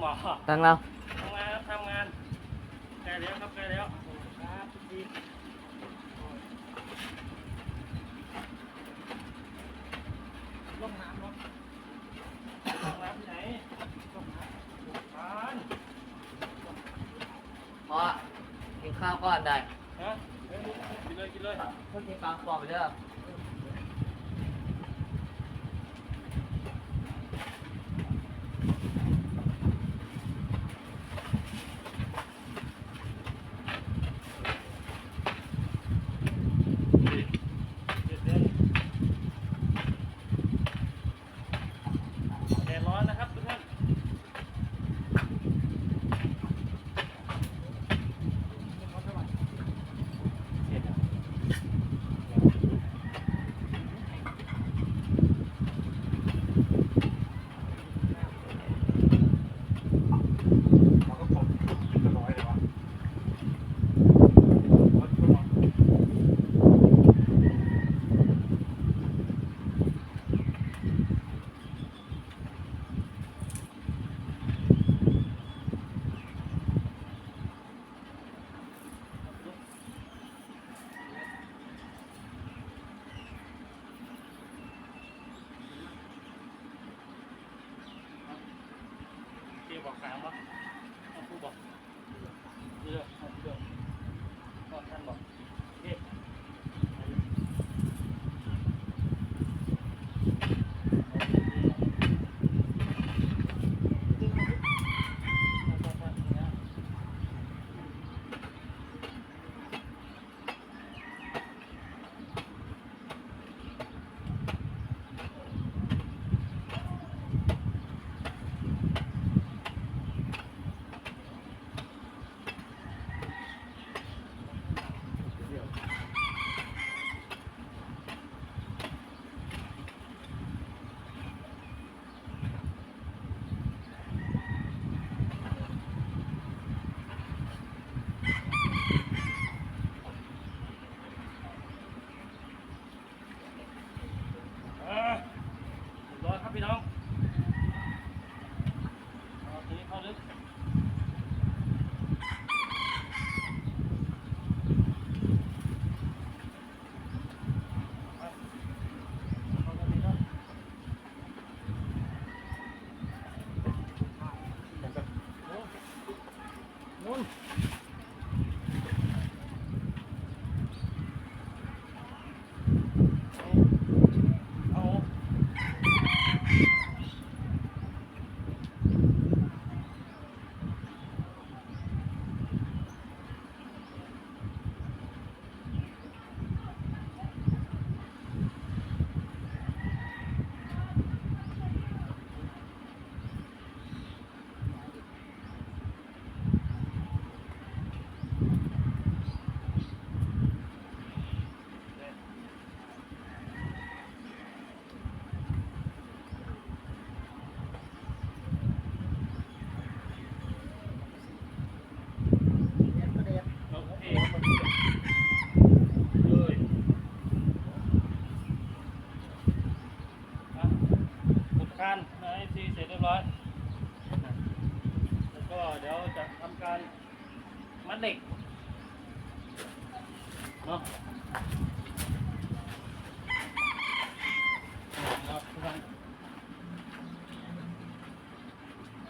หมอตั้งแล้วทำงานครับทำงานใกล้แล้วครับใกล้แล้วครับพี่ลงน้ำลงลงน้ำที่ไหนลงน้ำทานพอกินข้าวก่อนได้ฮะเฮ้ยกินเลยกินเลย เพิ่งกินปลาปอกไปเด้อ เด็ดเด็ดแดดร้อนนะครับทุกท่านเด็ดอะ เราก็กดจะร้อยเลยวะ เกี่ยวบอกสามวะ คานนะไอซีเสร็จเรียบร้อยแล้วก็เดี๋ยวจะทำการมัดเหล็กเนาะครับทุกท่าน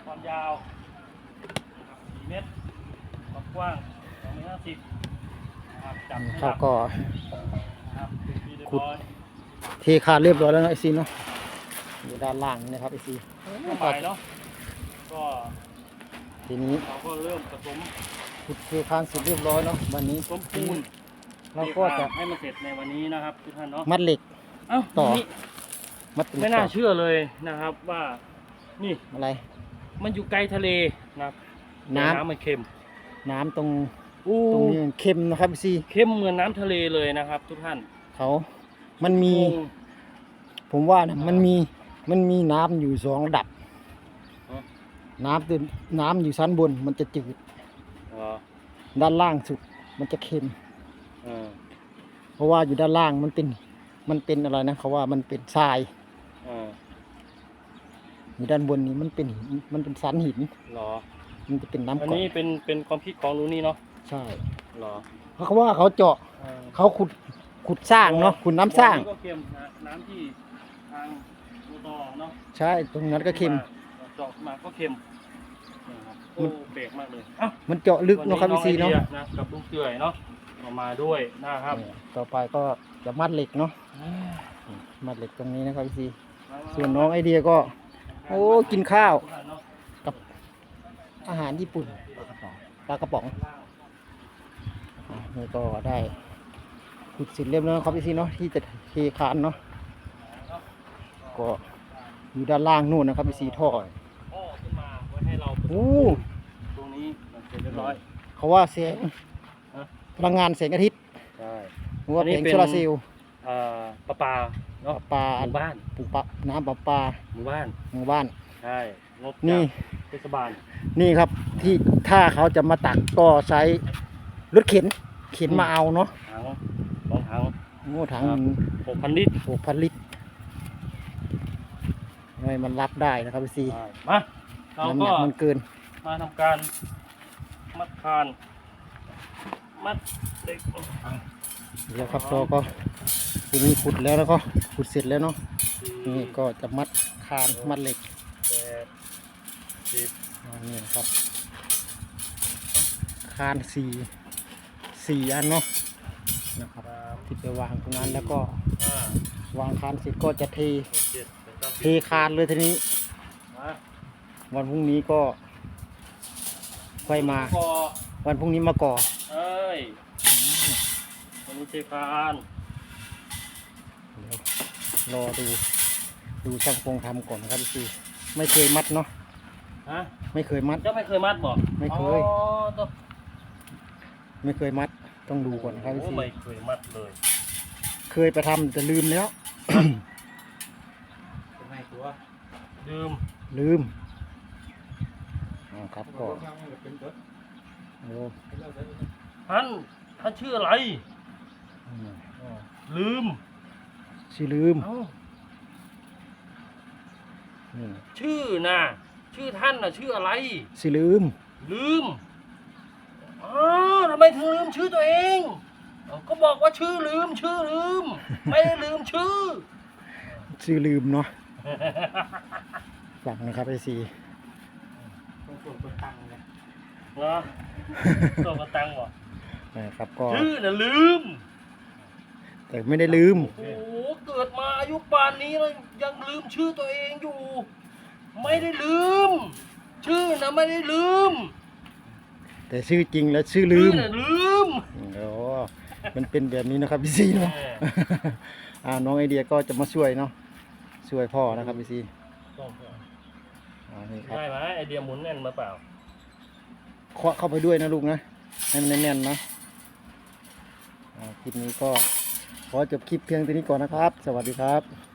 ความยาว4เมตรความกว้าง2เมตร50นะครับจับให้หเขาลักก็นะครับเรียบขุดร้อย เทคานเรียบร้อยแล้วนะไอซีเนาะอยู่ ด้านล่างนี่นะครับไอซีเข้าไปเนาะก็ทีนี้เราก็เริ่มผสมขุดเทคานเสร็จเรียบร้อยเนาะวันนี้ผสมปูนเราก็จะให้มันเสร็จในวันนี้นะครับทุกท่านเนาะมัดเหล็กเอ้าต่อนี่มัดเหล็กไม่น่าต่อเชื่อเลยนะครับว่านี่อะไร มันอยู่ไกลทะเลนะครับน้ำแต่น้ำมันเค็ม น้ำตรงอู้ตรงนี้มันเค็มนะครับไอซีเค็มเหมือนน้ำทะเลเลยนะครับ ทุกท่านเขา มันมีงงผมว่านะมันมี มันมีน้ำอยู่สองระดับอ๋อน้ำตื่นน้ำอยู่ชั้นบน มันจะจืดอ๋อด้านล่างสุด มันจะเค็ม เออเพราะว่าอยู่ด้านล่างมันเป็น มันเป็นอะไรนะเขาว่ามันเป็นทราย เอออยู่ด้านบนนี้มันเป็นหินมันเป็นสันหิน เหรอมันจะเป็นน้ำอันเกาะนี้เป็นเป็นความคิดของหนูนี่เนาะใช่เหรอเพราะเขาว่าเขาเจาะเขาขุดขุดสร้างเนาะขุดน้ำสร้างบ่อก็เค็มนะน้ำที่ทางโม ตอเนาะใช่ตรงนั้นก็เค็ม เจาะมาก็เค็มนะครับโอ้เบรกมากเลยเอ้ามันเจาะลึกเนาะครับวัพี่ซีเนาะองไอดียนะกับลูกเจื่อยเนาะเอามาด้วยนะครับเนี่ยต่อไปก็จะมัดเหล็กเนาะมัดเหล็กตรงนี้นะครับพี่ซีส่วนน้องไอเดียก็ โอ้กินข้าวกับอาหารญี่ปุ่นปลากระป๋องอะนี่ก็ได้ขุดเสร็จเรียบร้อยแล้วครับพี่ซีเนาะที่จะเทคานเนาะก็ อยู่ด้านล่างนู่นนะครับพี่ซีท่อพ่อขึ้นมาไว้ให้เราโอ้ตรงนี้เสร็จเรียบร้อย เขาว่าแสงฮะ พลังงานแสงอาทิตย์ใช่ หรือว่าอันนี้แผงเป็น โซลาร์เซลล์อ่าปลาปลาเนาะปลาหมู่บ้านปลูกปลาน้ำปลาปลาหมู่บ้านหมู่บ้าน ใช่งบนี่ จากเทศบาลนี่ครับที่ถ้าเขาจะมาตักก็ใช้รถเข็นเข็นมาเอาเนาะถังสองถัง โอ้ถังครับ หกพันลิตร หกพันลิตร ไม่มันรับได้นะครับพี่ซีใช่มาเราน้ำหก็นักมันเกิน มาทำการมัดคาน มัดเด็กเดี๋ยวครับเราก็ทีนี้ขุดแล้วแล้วก็ขุดเสร็จแล้วเนาะนี่ก็จะมัดคานมัดเหล็กแปดสิบอ่านี่นะครับ คานสี่สี่อันเนาะนะครับ สามที่ไปวางตรงนั้นแล้วก็ห้าวางคานเสร็จก็จะเทหกเจ็ดแปด เก้าเทสิบคานเลยทีนี้มาวันพรุ่งนี้ก็ค่อยมา พอวันพรุ่งนี้มาก่อเอ้ยวันนี้เทคานเดี๋ยวรอดู ดูช่างพงทำก่อนนะครับพี่ไม่เคยมัดเนาะฮะไม่เคยมัด เจ้าไม่เคยมัดบ่ไม่เคย อ๋อตัวไม่เคยมัด ต้องดูก่อนนะครับโอ้พี่ไม่เคยมัดเลย เคยไปทำแต่ลืมแล้วเป็นไงตัว ลืมลืมอ๋อครับก็ก็เป็นเบิร์ดโอ้เป็นเลิกได้ท่านท่านชื่ออะไร อืมลืมชื่อลืมเอ้านี่ชื่อน่ะชื่อท่านน่ะชื่ออะไรชื่อลืม ลืมอ๋อทำไมถึงลืมชื่อตัวเองเอ้าก็บอกว่าชื่อลืม ชื่อลืม ไม่ได้ลืมชื่อชื่อลืมเนาะ ฟังนะครับไอซีต้องส่วนคนตังค์นะเหรอตัวกระตังบ่นะครับก็ชื่อน่ะลืม แต่ไม่ได้ลืม โอ้โหเกิดมาอายุป่านนี้แล้วยังลืมชื่อตัวเองอยู่ ไม่ได้ลืม ชื่อนะไม่ได้ลืมแต่ชื่อจริงแล้วชื่อลืชื่อมน่ะลืมโอ้มันเป็นแบบนี้นะครับพี่ซีเนาะแหมอ่าน้องไอเดียก็จะมาช่วยเนาะช่วยพ่อนะครับพี่ซี อ่านี่ครับได้ไหมไอเดียหมุนแน่นมาเปล่า เคาะเข้าไปด้วยนะลูกนะ ให้มันแน่นๆนะอ่าคลิปนี้ก็ขอจบคลิปเพียงเท่านี้ก่อนนะครับ สวัสดีครับ